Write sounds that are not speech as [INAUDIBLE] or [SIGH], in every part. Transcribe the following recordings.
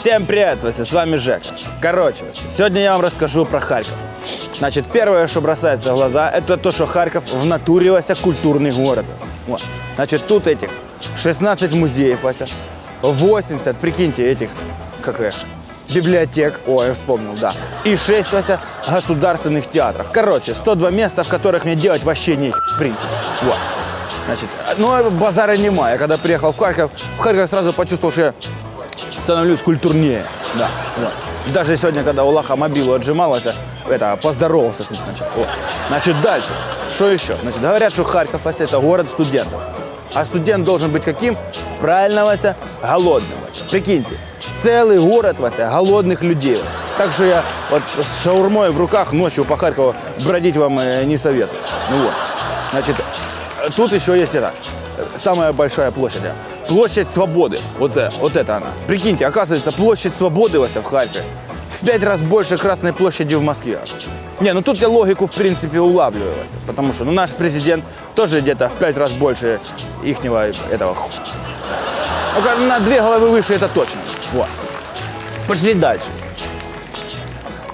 Всем привет, Вася, с вами Жека. Короче, сегодня я вам расскажу про Харьков. Значит, первое, что бросается в глаза, это то, что Харьков в натуре, Вася, культурный город. Вот. Значит, тут этих 16 музеев, Вася, 80, прикиньте, этих, как их, библиотек, ой, я вспомнил, да, и 6, Вася, государственных театров. Короче, 102 места, в которых мне делать вообще не в принципе. Вот. Значит, ну, базара нема. Я когда приехал в Харьков, в Харьков сразу почувствовал, что я становлюсь культурнее. Да, вот. Даже сегодня, когда у Лаха мобилу отжималась, это, поздоровался с ним сначала. Вот. Значит, дальше. Что еще? Значит, говорят, что Харьков, Вася, это город студентов. А студент должен быть каким? Правильно, Вася, голодным, Вася. Прикиньте, целый город, Вася, голодных людей. Так что я вот с шаурмой в руках ночью по Харькову бродить вам э, не советую. Ну вот. Значит, Тут еще есть это, самая большая площадь. Площадь Свободы. Вот, э- вот это она. Прикиньте, оказывается, площадь Свободы Вася, в Харькове в пять раз больше Красной площади в Москве. Не, ну тут я логику, в принципе, улавливаю, Вася, потому что ну, наш президент тоже где-то в пять раз больше ихнего этого. Ну, на две головы выше, это точно. Вот. Пошли дальше.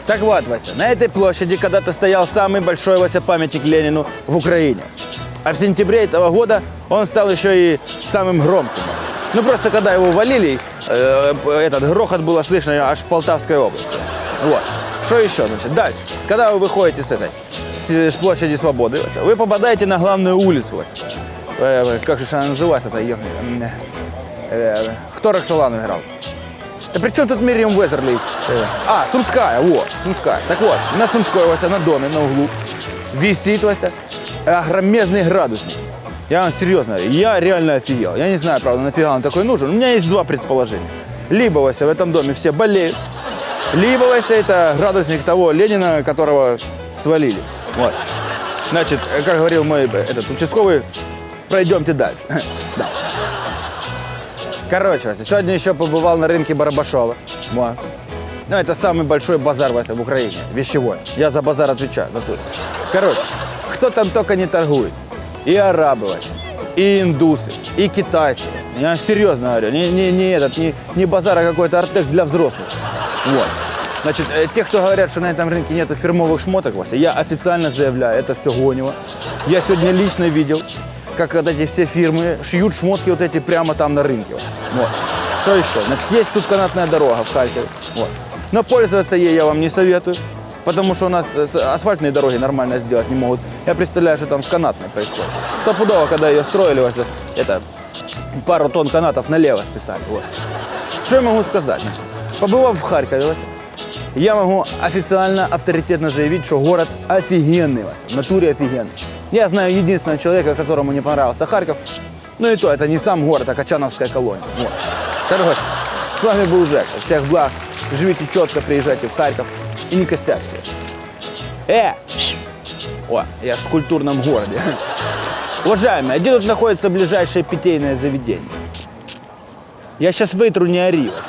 Так вот, Вася, на этой площади когда-то стоял самый большой, Вася, памятник Ленину в Украине. А в сентябре этого года он стал еще и самым громким. Ну просто когда его валили, э, этот грохот было слышно аж в Полтавской области. Вот. Что еще, значит, дальше. Когда вы выходите с этой, с, с площади Свободы, вы попадаете на главную улицу. Э, как же она называется, это ее? Э, кто Роксолану играл? Да при чем тут Мириам Уэзерли? Э, А, Сумская, во, Сумская. Так вот, на Сумской, на доме, на углу, висит, Вася, огромезный градусник. Я вам серьезно я реально офигел. Я не знаю, правда, нафига он такой нужен. У меня есть два предположения. Либо, Вася, в этом доме все болеют, либо, Вася, это градусник того Ленина, которого свалили. Вот. Значит, э, как говорил мой э, этот участковый, пройдемте дальше. [LAUGHS] Да. Короче, Вася, сегодня еще побывал на рынке Барабашова. Вот. Ну, это самый большой базар, Вася, в Украине, вещевой. Я за базар отвечаю, натуре. Короче, кто там только не торгует. И арабы, и индусы, и китайцы. Я серьезно говорю, не, не, не этот, не, не базар, а какой-то артек для взрослых. Вот. Значит, э, те, кто говорят, что на этом рынке нету фирмовых шмоток, Вася, я официально заявляю, это все гонево. Я сегодня лично видел, как вот эти все фирмы шьют шмотки вот эти прямо там на рынке. Вот. Что еще? Значит, есть тут канатная дорога в Харькове. Вот. Но пользоваться ей я вам не советую, потому что у нас э, асфальтные дороги нормально сделать не могут. Я представляю, что там с канатной происходит. Стопудово, когда ее строили, это пару тонн канатов налево списали. Вот. Что я могу сказать? Побывав в Харькове, я могу официально, авторитетно заявить, что город офигенный, Вася, в натуре офигенный. Я знаю единственного человека, которому не понравился Харьков, ну и то, это не сам город, а Качановская колония. Вот. Короче, с вами был Жека. Всех благ. Живите четко, приезжайте в Харьков и не косячьте. Э! О, я в культурном городе. Уважаемые, а где тут находится ближайшее питейное заведение? Я сейчас вытру, не ори вас.